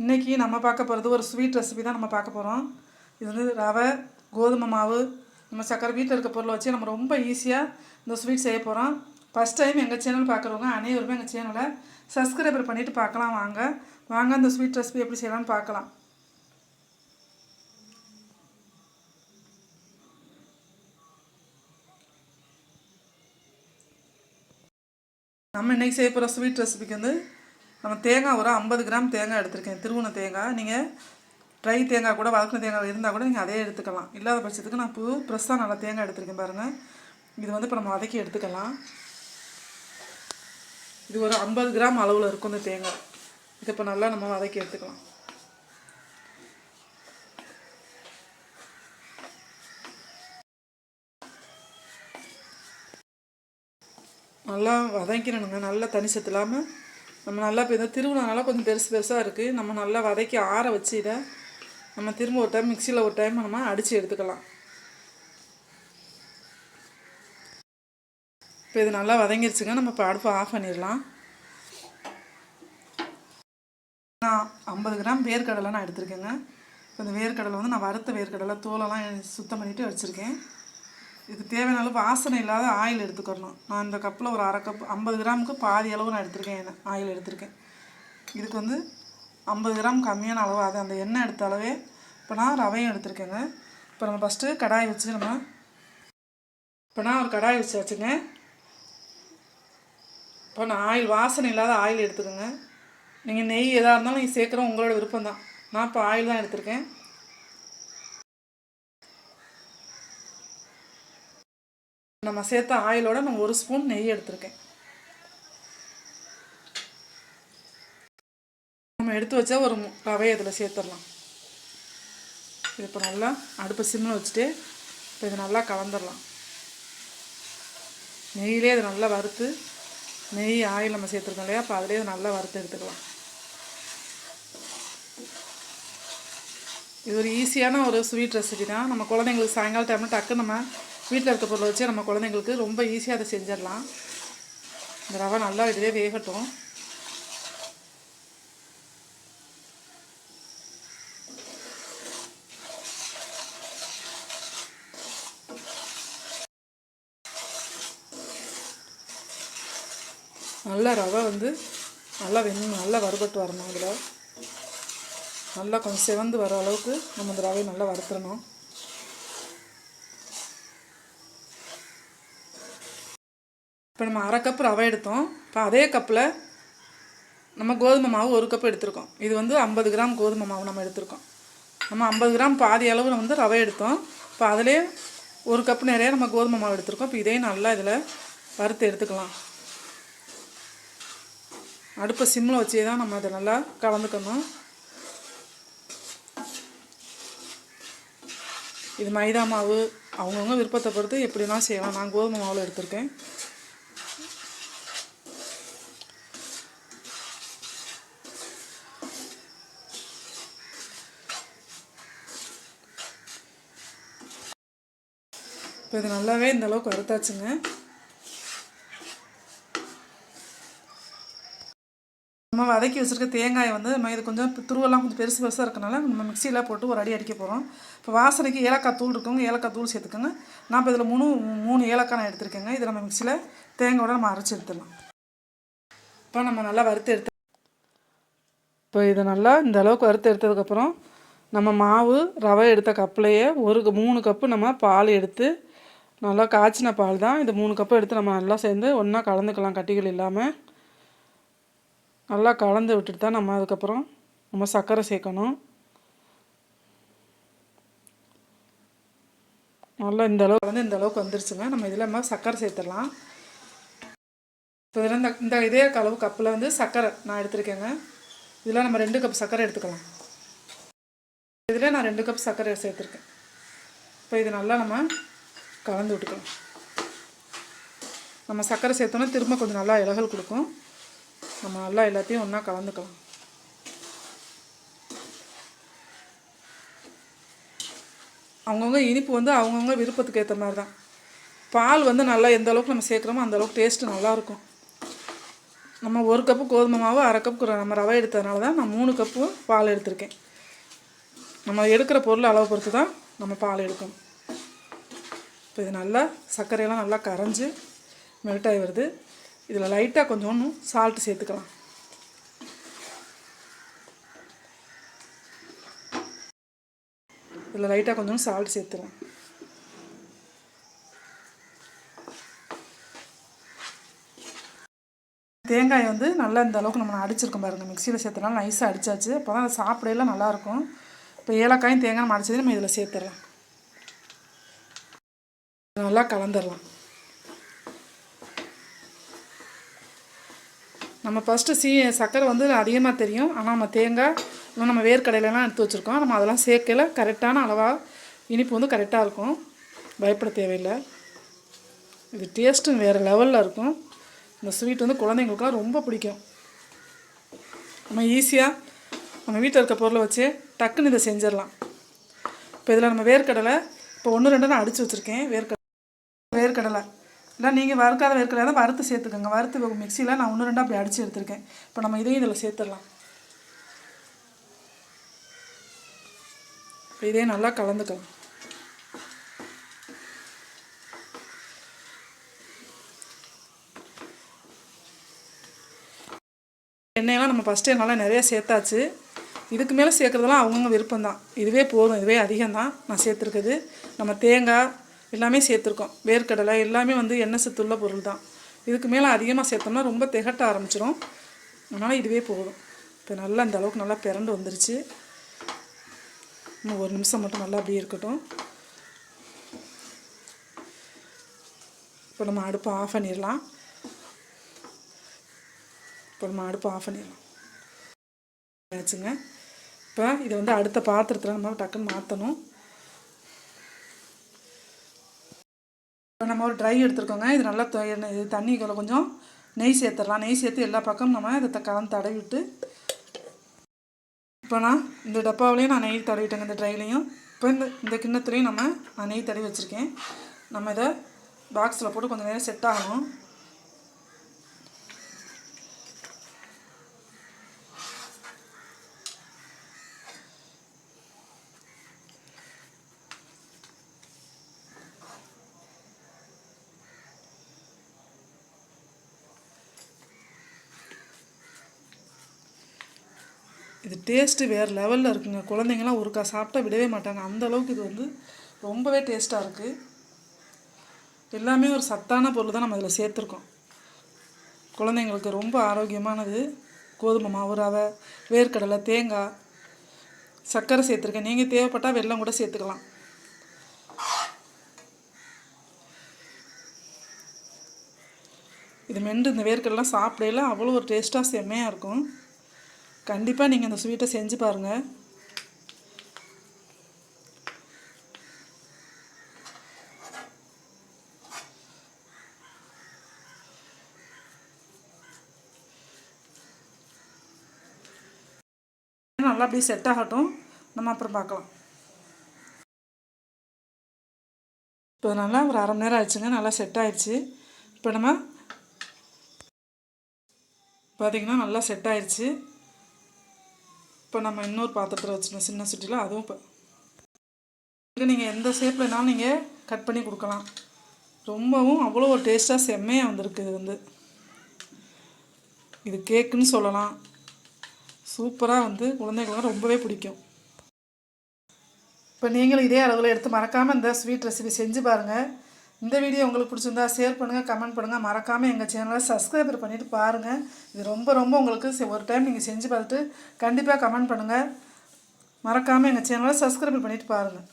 இன்றைக்கி நம்ம பார்க்க போகிறது ஒரு ஸ்வீட் ரெசிபி தான் நம்ம பார்க்க போகிறோம் இது வந்து ரவை கோதுமை மாவு நம்ம சக்கரை வீட்டில் இருக்க பொருளை வச்சு நம்ம ரொம்ப ஈஸியாக இந்த ஸ்வீட் செய்ய போகிறோம் ஃபஸ்ட் டைம் எங்கள் சேனல் பார்க்குறவங்க அனைவருமே எங்கள் சேனலை சப்ஸ்கிரைபர் பண்ணிவிட்டு பார்க்கலாம் வாங்க. வாங்க அந்த ஸ்வீட் ரெசிபி எப்படி செய்யலாம்னு பார்க்கலாம். நம்ம இன்றைக்கி செய்ய போகிற ஸ்வீட் ரெசிபிக்கு வந்து நம்ம தேங்காய் ஒரு ஐம்பது கிராம் தேங்காய் எடுத்திருக்கேன். திருவுண தேங்காய். நீங்கள் ட்ரை தேங்காய் கூட வதக்கின தேங்காய் இருந்தால் கூட நீங்கள் அதே எடுத்துக்கலாம். இல்லாத பட்சத்துக்கு நான் புது ஃப்ரெஷ்ஷாக நல்லா தேங்காய் எடுத்திருக்கேன் பாருங்கள் இது வந்து இப்போ நம்ம வதக்கி எடுத்துக்கலாம். இது ஒரு ஐம்பது கிராம் அளவில் இருக்கும் இந்த தேங்காய். இதை இப்போ நல்லா நம்ம வதக்கி எடுத்துக்கலாம். நல்லா வதங்கிடணுங்க. நல்லா தனி சத்து இல்லாமல் நம்ம நல்லா இப்போ இந்த திருவிழானால கொஞ்சம் பெருசு பெருசாக இருக்குது நம்ம நல்லா வதக்கி ஆற வச்சு இதை நம்ம திரும்ப ஒரு டைம் மிக்சியில் ஒரு டைம் நம்ம அடித்து எடுத்துக்கலாம். இப்போ இது நல்லா வதங்கிருச்சுங்க. நம்ம இப்போ அடுப்பை ஆஃப் பண்ணிடலாம். நான் ஐம்பது கிராம் வேர்க்கடலை நான் எடுத்திருக்கேங்க. இப்போ இந்த வேர்க்கடலை வந்து நான் வறுத்த வேர்க்கடலை தோலெல்லாம் சுத்தம் பண்ணிவிட்டு வச்சுருக்கேன். இதுக்கு தேவையான அளவு வாசனை இல்லாத ஆயில் எடுத்துக்கிறணும். நான் இந்த கப்பில் ஒரு அரை கப் ஐம்பது கிராமுக்கு பாதி அளவு நான் எடுத்திருக்கேன் எண்ணெய் ஆயில் எடுத்திருக்கேன். இதுக்கு வந்து ஐம்பது கிராம் கம்மியான அளவு அது அந்த எண்ணெய் எடுத்த அளவே இப்போ நான் ரவையும் எடுத்திருக்கேங்க. இப்போ நம்ம ஃபஸ்ட்டு கடாய் வச்சு நம்ம இப்போ நான் ஒரு கடாய் வச்சு வச்சுங்க இப்போ நான் ஆயில் வாசனை இல்லாத ஆயில் எடுத்துக்கோங்க. நீங்கள் நெய் எதாக இருந்தாலும் நீங்கள் சேர்க்குறோம் உங்களோட விருப்பம் தான் நான் இப்போ ஆயில் தான் எடுத்திருக்கேன். நம்ம சேர்த்த ஆயிலோட நான் ஒரு ஸ்பூன் நெய் எடுத்திருக்கேன். நம்ம எடுத்து வச்சா ஒரு ரவையை இதில் சேர்த்துடலாம். இது இப்போ நல்லா அடுப்பு சிம்மில் வச்சுட்டு இப்போ இது நல்லா கலந்துடலாம். நெய்யிலே இது நல்லா வறுத்து நெய் ஆயில் நம்ம சேர்த்துருக்கோம் இல்லையா? அப்போ அதிலே இது நல்லா வறுத்து எடுத்துக்கலாம். இது ஒரு ஈஸியான ஒரு ஸ்வீட் ரெசிபி தான். நம்ம குழந்தைங்களுக்கு சாயங்காலம் டைமில் டக்கு நம்ம வீட்டில் இருக்க பொருளை வச்சு நம்ம குழந்தைங்களுக்கு ரொம்ப ஈஸியாக அதை செஞ்சிடலாம். இந்த ரவை நல்லா இதுவே வேகட்டும். நல்லா ரவை வந்து நல்லா வெண் நல்லா வறுபட்டு வரணும் இதில். நல்லா கொஞ்சம் செவந்து வர அளவுக்கு நம்ம இந்த ரவையை நல்லா வறுத்துடணும். இப்போ நம்ம அரை கப் ரவை எடுத்தோம். இப்போ அதே கப்பில் நம்ம கோதுமை மாவு ஒரு கப் எடுத்திருக்கோம். இது வந்து ஐம்பது கிராம் கோதுமை மாவு நம்ம எடுத்திருக்கோம். நம்ம ஐம்பது கிராம் பாதி அளவு வந்து ரவை எடுத்தோம். இப்போ அதிலே ஒரு கப் நிறைய நம்ம கோதுமை மாவு எடுத்திருக்கோம். இப்போ இதையும் நல்லா இதில் வறுத்து எடுத்துக்கலாம். அடுப்பை சிம்மில் வச்சே தான் நம்ம அதை நல்லா கலந்துக்கணும். இது மைதா மாவு. அவங்கவுங்க விருப்பத்தை பொறுத்து எப்படினா செய்யலாம். நான் கோதுமை மாவில் எடுத்திருக்கேன். இப்போ இது நல்லாவே இந்த அளவுக்கு வறுத்தாச்சுங்க. நம்ம வதக்கி வச்சுருக்க தேங்காயை வந்து நம்ம இது கொஞ்சம் துருவெல்லாம் கொஞ்சம் பெருசு பெருசாக இருக்கனால நம்ம மிக்சியில் போட்டு ஒரு அடி அடிக்க போகிறோம் இப்போ வாசனைக்கு ஏலக்காய் தூள் இருக்குங்க ஏலக்காய் தூள் சேர்த்துக்கோங்க. நான் இப்போ இதில் மூணு மூணு ஏலக்காய் நான் எடுத்திருக்கேங்க. இதை நம்ம மிக்சியில் தேங்காயோட நம்ம அரைச்சி எடுத்துடலாம். இப்போ நம்ம நல்லா வறுத்து எடுத்து இப்போ இதை நல்லா இந்த அளவுக்கு வறுத்து எடுத்ததுக்கப்புறம் நம்ம மாவு ரவை எடுத்த கப்லேயே ஒரு க- மூணு கப்பு நம்ம பால் எடுத்து நல்லா காய்ச்சின பால் தான். இது மூணு கப்பு எடுத்து நம்ம நல்லா சேர்ந்து ஒன்றா கலந்துக்கலாம் கட்டிகள் இல்லாமல் நல்லா கலந்து விட்டுட்டு தான் நம்ம அதுக்கப்புறம் நம்ம சர்க்கரை சேர்க்கணும். நல்லா இந்த அளவுக்கு வந்து இந்த அளவுக்கு வந்துருச்சுங்க. நம்ம இதில் நம்ம சர்க்கரை சேர்த்துடலாம். இப்போ இதில் இந்த இந்த இதே அளவு கப்பில் வந்து சர்க்கரை நான் எடுத்திருக்கேங்க. இதில் நம்ம ரெண்டு கப் சர்க்கரை எடுத்துக்கலாம். இதில் நான் ரெண்டு கப் சர்க்கரை சேர்த்துருக்கேன். இப்போ இது நல்லா நம்ம கலந்து விட்டுக்கலாம். நம்ம சர்க்கரை சேர்த்தோன்னா திரும்ப கொஞ்சம் நல்லா இலகல் கொடுக்கும். நம்ம நல்லா எல்லாத்தையும் ஒன்றா கலந்துக்கலாம். அவங்கவுங்க இனிப்பு வந்து அவங்கவுங்க விருப்பத்துக்கு ஏற்ற மாதிரி தான். பால் வந்து நல்லா எந்த அளவுக்கு நம்ம சேர்க்குறோமோ அந்த அளவுக்கு டேஸ்ட்டு நல்லாயிருக்கும் நம்ம ஒரு கப்பு கோதுமை மாவு அரை கப்பு நம்ம ரவை எடுத்ததுனால தான் நான் மூணு கப்பு பால் எடுத்திருக்கேன். நம்ம எடுக்கிற பொருள் அளவு பொறுத்து தான் நம்ம பால் எடுக்கணும். இப்போ இது நல்லா சர்க்கரையெல்லாம் நல்லா கரைஞ்சி மெல்ட் ஆகி வருது. இதில் லைட்டாக கொஞ்சோண்டு சால்ட்டு சேர்த்துக்கலாம். இதில் லைட்டாக கொஞ்சம் சால்ட் சேர்த்துறேன் தேங்காய் வந்து நல்லா இந்த அளவுக்கு நம்ம அடிச்சிருக்கோம் பாருங்கள் மிக்சியில் சேர்த்தனால நைஸாக அடித்தாச்சு அப்போ தான் அதை சாப்பிடையில நல்லாயிருக்கும் இப்போ ஏலக்காயும் தேங்காய் நம்ம அடிச்சது நம்ம இதில் சேர்த்துடலாம். நல்லா கலந்துடலாம் நம்ம ஃபஸ்ட்டு சீ சர்க்கரை வந்து அதிகமாக தெரியும். ஆனால் நம்ம தேங்காய் இன்னும் நம்ம வேர்க்கடையிலலாம் எடுத்து வச்சுருக்கோம். நம்ம அதெல்லாம் சேர்க்கல கரெக்டான அளவாக இனிப்பு வந்து கரெக்டாக இருக்கும். பயப்பட தேவையில்லை. இது டேஸ்ட்டும் வேறு லெவலில் இருக்கும். இந்த ஸ்வீட் வந்து குழந்தைங்களுக்குலாம் ரொம்ப பிடிக்கும். நம்ம ஈஸியாக நம்ம வீட்டில் இருக்க பொருளை வச்சு டக்குன்னு இதை செஞ்சிடலாம் இப்போ இதில் நம்ம வேர்க்கடலை இப்போ ஒன்று ரெண்டு நான் அடித்து வச்சுருக்கேன். வேர்க்கடலை வேர்க்கடலை. இல்லை நீங்கள் வறுக்காத வேர்க்கடலை தான் வறுத்து சேர்த்துக்கோங்க. வறுத்து மிக்சியில் நான் ஒன்று ரெண்டாக அப்படி அடித்து எடுத்திருக்கேன். இப்போ நம்ம இதையும் இதில் சேர்த்துடலாம். இப்போ இதே நல்லா கலந்துக்கலாம். எண்ணெயெல்லாம் நம்ம ஃபஸ்ட்டே நல்லா நிறைய சேர்த்தாச்சு. இதுக்கு மேலே சேர்க்குறதெல்லாம் அவங்கவுங்க விருப்பம் தான் இதுவே போதும். இதுவே அதிகம்தான். நான் சேர்த்துருக்குது நம்ம தேங்காய் எல்லாமே சேர்த்துருக்கோம். வேர்க்கடலை எல்லாமே வந்து எண்ணெய் சத்துள்ள பொருள் தான் இதுக்கு மேலே அதிகமாக சேர்த்தோம்னா ரொம்ப திகட்ட ஆரம்பிச்சிடும் அதனால் இதுவே போதும். இப்போ நல்லா இந்த அளவுக்கு நல்லா பிறண்டு வந்துருச்சு. இன்னும் ஒரு நிமிஷம் மட்டும் நல்லா அப்படியே இருக்கட்டும். இப்போ நம்ம அடுப்பை ஆஃப் பண்ணிடலாம். இப்போ நம்ம அடுப்பை ஆஃப் பண்ணிடலாம். ஆச்சுங்க. இப்போ இதை வந்து அடுத்த பாத்திரத்தில் நம்ம டக்குன்னு மாற்றணும் நம்ம ஒரு ட்ரை எடுத்துருக்கோங்க. இது நல்லா தண்ணி இது கொஞ்சம் நெய் சேர்த்துடலாம். நெய் சேர்த்து எல்லா பக்கமும் நம்ம இதை த- கலந்து தடவி விட்டு இப்போ நான் இந்த டப்பாவிலையும் நான் நெய் தடவிட்டேங்க இந்த ட்ரைலையும் இப்போ இந்த இந்த கிண்ணத்துலேயும் நம்ம நான் நெய் தடவி வச்சுருக்கேன். நம்ம இதை பாக்ஸில் போட்டு கொஞ்சம் நேரம் செட் ஆகணும். இது டேஸ்ட்டு வேறு லெவலில் இருக்குங்க. குழந்தைங்களாம் ஒருக்கா சாப்பிட்டா விடவே மாட்டாங்க. அந்த அளவுக்கு இது வந்து ரொம்பவே டேஸ்ட்டாக இருக்குது எல்லாமே ஒரு சத்தான பொருள் தான் நம்ம இதில் சேர்த்துருக்கோம். குழந்தைங்களுக்கு ரொம்ப ஆரோக்கியமானது. கோதுமை மாவு ரவை வேர்க்கடலை தேங்காய் சர்க்கரை சேர்த்துருக்கேன். நீங்கள் தேவைப்பட்டால் வெல்லம் கூட சேர்த்துக்கலாம். இது மென்று இந்த வேர்க்கடலாம் சாப்பிடையில அவ்வளோ ஒரு டேஸ்ட்டாக செம்மையாக இருக்கும். கண்டிப்பாக நீங்கள் அந்த ஸ்வீட்டை செஞ்சு பாருங்கள் நல்லா அப்படியே செட் ஆகட்டும். நம்ம அப்புறம் பார்க்கலாம். இப்போ நல்லா ஒரு அரை மணி நேரம் ஆயிடுச்சுங்க. நல்லா செட் ஆயிடுச்சு. இப்போ நம்ம பார்த்தீங்கன்னா நல்லா செட் ஆயிடுச்சு. இப்போ நம்ம இன்னொரு பாத்திரத்தில் வச்சுருந்தோம் சின்ன சுட்டியில் அதுவும் இப்போ நீங்கள் எந்த ஷேப்லனாலும் நீங்கள் கட் பண்ணி கொடுக்கலாம். ரொம்பவும் அவ்வளோ ஒரு டேஸ்ட்டாக செம்மையாக வந்திருக்கு இது வந்து. இது கேக்குன்னு சொல்லலாம். சூப்பராக வந்து குழந்தைகளுக்கு ரொம்பவே பிடிக்கும். இப்போ நீங்களும் இதே அளவில் எடுத்து மறக்காமல் இந்த ஸ்வீட் ரெசிபி செஞ்சு பாருங்கள் இந்த வீடியோ உங்களுக்கு பிடிச்சிருந்தா ஷேர் பண்ணுங்கள் கமெண்ட் பண்ணுங்கள் மறக்காமல் எங்கள் சேனலை சப்ஸ்கிரைபர் பண்ணிவிட்டு பாருங்கள் இது ரொம்ப ரொம்ப உங்களுக்கு செ- ஒரு டைம் நீங்கள் செஞ்சு பார்த்துட்டு கண்டிப்பாக கமெண்ட் பண்ணுங்கள் மறக்காமல் எங்கள் சேனலை சப்ஸ்கிரைபர் பண்ணிவிட்டு பாருங்கள்